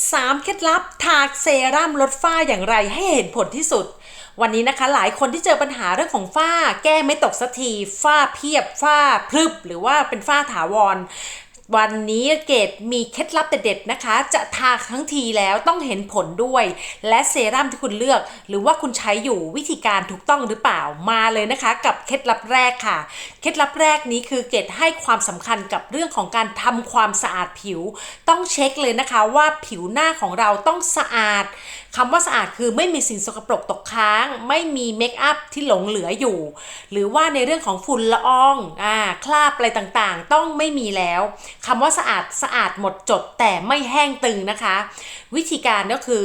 3 เคล็ดลับทาเซรั่มลดฝ้าอย่างไรให้เห็นผลที่สุด วันนี้นะคะหลายคนที่เจอปัญหาเรื่องของฝ้า แก้ไม่ตกสักทีฝ้าเพียบฝ้าพรึบ หรือว่าเป็นฝ้าถาวร วันนี้เกดมีเคล็ดลับเด็ดๆนะคะ จะทาทั้งทีแล้วต้องเห็นผลด้วย และเซรั่มที่คุณเลือก หรือว่าคุณใช้อยู่วิธีการถูกต้องหรือเปล่ามาเลยนะคะ กับเคล็ดลับแรกค่ะ เคล็ดลับแรกนี้คือเกดให้ความสำคัญกับเรื่องของการทำความสะอาดผิว ต้องเช็คเลยนะคะว่าผิวหน้าของเราต้องสะอาดคำว่าสะอาดคือไม่มีสิ่งสกปรกตกค้าง ไม่มีเมคอัพที่หลงเหลืออยู่ หรือว่าในเรื่องของฝุ่นละอองอ่าคราบอะไรต่างๆ ต้องไม่มีแล้วคำว่าสะอาดสะอาดหมดจดแต่ไม่แห้งตึงนะคะ วิธีการก็คือ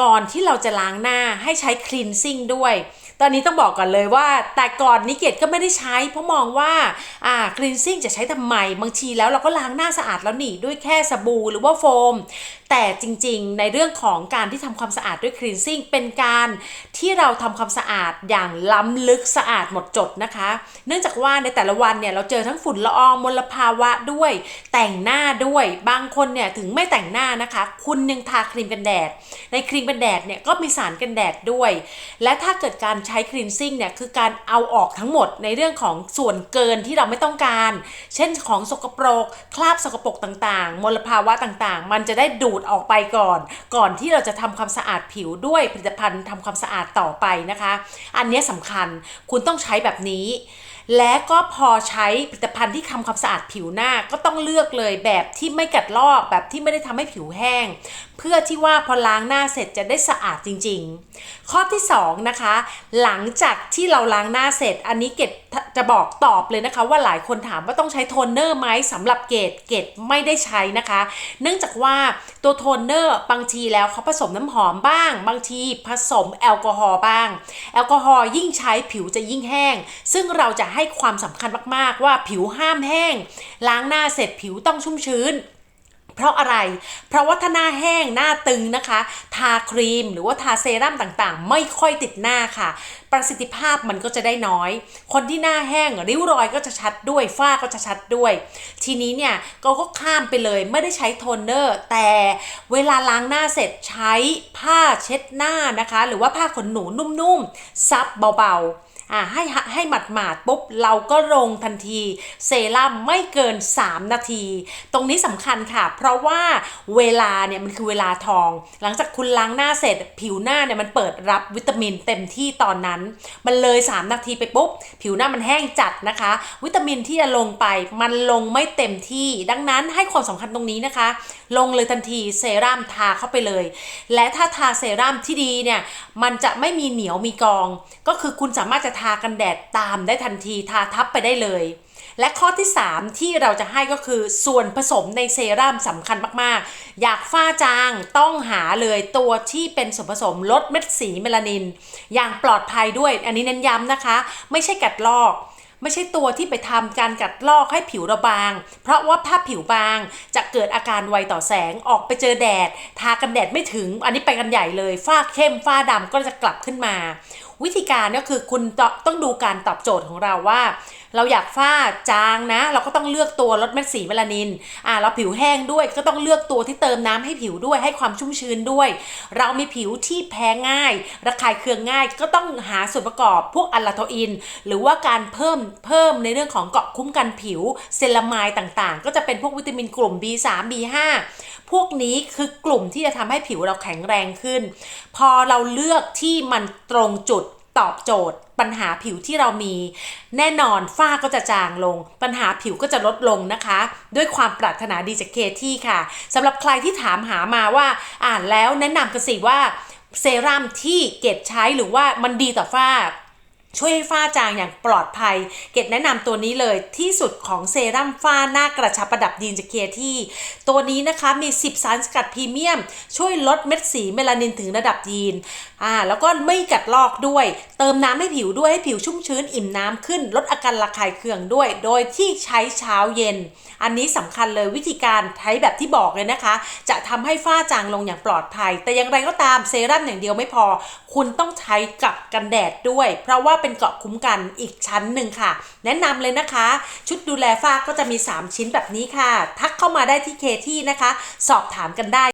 ก่อนที่เราจะล้างหน้าให้ใช้คลีนซิ่งด้วย ตอนนี้ต้องบอกก่อนเลยว่า แต่ก่อนนี้เกดก็ไม่ได้ใช้ เพราะมองว่าอ่าคลีนซิ่งจะใช้ทำไมบางทีแล้วเราก็ล้างหน้าสะอาดแล้วนี่ด้วยแค่สบู่หรือว่าโฟม แต่จริงๆ ในเรื่องของการที่ทำความสะอาดด้วยคลีนซิ่งเป็นการที่เราทำความสะอาดอย่างล้ำลึกสะอาดหมดจดนะคะ เนื่องจากว่าในแต่ละวันเนี่ยเราเจอทั้งฝุ่นละอองมลภาวะด้วย แต่งหน้าด้วยบางคนเนี่ยถึงไม่แต่งหน้านะคะ คุณยังทาครีมกันแดด ในครีมกันแดดเนี่ยก็มีสารกันแดดด้วย และถ้าเกิดการใช้คลีนซิ่งเนี่ยคือการเอาออกทั้งหมดในเรื่องของส่วนเกินที่เราไม่ต้องการ เช่นของสกปรก คราบสกปรกต่างๆ มลภาวะต่างๆ มันจะได้ดูดออกไปก่อน ก่อนที่เราจะทำความสะอาดผิวด้วยผลิตภัณฑ์ทำความสะอาดต่อไปนะคะ อันนี้ยสำคัญคุณต้องใช้แบบนี้ และก็พอใช้ผลิตภัณฑ์ที่ทำความสะอาดผิวหน้าก็ต้องเลือกเลยแบบที่ไม่กัดลอกแบบที่ไม่ได้ทำให้ผิวแห้ง เพื่อที่ว่าพอล้างหน้าเสร็จจะได้สะอาดจริง ๆ ข้อที่2นะคะหลังจากที่เราล้างหน้าเสร็จ อันนี้เกดจะบอกตอบเลยนะคะ ว่าหลายคนถามว่าต้องใช้โทนเนอร์ไหมสำหรับเกดเกดไม่ได้ใช้นะคะ เนื่องจากว่าตัวโทนเนอร์บางทีแล้วเขาผสมน้ำหอมบ้าง บางทีผสมแอลกอฮอล์บ้าง แอลกอฮอล์ยิ่งใช้ผิวจะยิ่งแห้ง ซึ่งเราจะให้ความสำคัญมากๆ ว่าผิวห้ามแห้ง ล้างหน้าเสร็จผิวต้องชุ่มชื้น เพราะอะไร เพราะว่าถ้าหน้าแห้งหน้าตึงนะคะ ทาครีมหรือว่าทาเซรั่มต่างๆ ไม่ค่อยติดหน้าค่ะ ประสิทธิภาพมันก็จะได้น้อย คนที่หน้าแห้งริ้วรอยก็จะชัดด้วยฝ้าก็จะชัดด้วย ทีนี้เนี่ยก็ก็ข้ามไปเลยไม่ได้ใช้โทนเนอร์ แต่เวลาล้างหน้าเสร็จใช้ผ้าเช็ดหน้านะคะ หรือว่าผ้าขนหนูนุ่มๆซับเบาๆ อ่าให้ให้หมาดหมาดๆปุ๊บเราก็ลงทันทีเซรั่มไม่เกิน 3 นาที ตรงนี้สำคัญค่ะ เพราะว่าเวลาเนี่ยมันคือเวลาทอง หลังจากคุณล้างหน้าเสร็จ ผิวหน้าเนี่ยมันเปิดรับวิตามินเต็มที่ตอนนั้น มันเลย 3 นาทีไปปุ๊บ ผิวหน้ามันแห้งจัดนะคะ วิตามินที่จะลงไปมันลงไม่เต็มที่ ดังนั้นให้ความสำคัญตรงนี้นะคะ ลงเลยทันทีเซรั่มทาเข้าไปเลย และถ้าทาเซรั่มที่ดีเนี่ยมันจะไม่มีเหนียวมีกอง ก็คือคุณสามารถจะทากันแดดตามได้ทันทีทาทับไปได้เลย และข้อที่ 3 ที่เราจะให้ก็คือส่วนผสมในเซรั่มสำคัญมากๆ อยากฝ้าจางต้องหาเลยตัวที่เป็นส่วนผสมลดเม็ดสีเมลานิน อย่างปลอดภัยด้วย อันนี้เน้นย้ำนะคะ ไม่ใช่กัดลอกไม่ใช่ตัวที่ไปทำการกัดลอกให้ผิวเราบาง เพราะว่าถ้าผิวบางจะเกิดอาการไวต่อแสง ออกไปเจอแดด ทากันแดดไม่ถึง อันนี้ไปกันใหญ่เลย ฝ้าเข้มฝ้าดำก็จะกลับขึ้นมา วิธีการก็คือคุณต้องดูการตอบโจทย์ของเราว่า เราอยากฝ้าจางนะ เราก็ต้องเลือกตัวลดเม็ดสีเมลานินอ่าเราผิวแห้งด้วยก็ต้องเลือกตัวที่เติมน้ำให้ผิวด้วยให้ความชุ่มชื้นด้วย เรามีผิวที่แพ้ง่าย ระคายเคืองง่าย ก็ต้องหาส่วนประกอบพวกอัลลาโทอิน หรือว่าการเพิ่มเพิ่มในเรื่องของเกาะคุ้มกันผิวเซรามายต่างๆ ก็จะเป็นพวกวิตามินกลุ่ม B3 B5 พวกนี้คือกลุ่มที่จะทำให้ผิวเราแข็งแรงขึ้น พอเราเลือกที่มันตรงจุด ตอบโจทย์ ปัญหาผิวที่เรามี แน่นอนฝ้าก็จะจางลง ปัญหาผิวก็จะลดลงนะคะ ด้วยความปรารถนาดีจากเคที่ค่ะสำหรับใครที่ถามหามาว่า อ่านแล้วแนะนำกันสิว่าเซรั่มที่เกดใช้หรือว่ามันดีต่อฝ้า ช่วยให้ฝ้าจางอย่างปลอดภัย เกดแนะนำตัวนี้เลยที่สุดของเซรั่มฝ้าหน้ากระชับประดับดีนจากเคที่ ตัวนี้นะคะมี 10 สารสกัดพรีเมียม ช่วยลดเม็ดสีเมลานินถึงระดับยีนอ่าแล้วก็ไม่กัดลอกด้วย เติมน้ำให้ผิวด้วยให้ผิวชุ่มชื้นอิ่มน้ำขึ้น ลดอาการระคายเคืองด้วย โดยที่ใช้เช้าเย็น อันนี้สำคัญเลยวิธีการใช้แบบที่บอกเลยนะคะ จะทำให้ฝ้าจางลงอย่างปลอดภัย แต่อย่างไรก็ตามเซรั่มอย่างเดียวไม่พอ คุณต้องใช้กับกันแดดด้วย เพราะว่าเป็นเกราะคุ้มกันอีกชั้นหนึ่งค่ะ แนะนำเลยนะคะ ชุดดูแลฝ้าก็จะมี 3 ชิ้นแบบนี้ค่ะ ทักเข้ามาได้ที่เคที่นะคะ สอบถามกันได้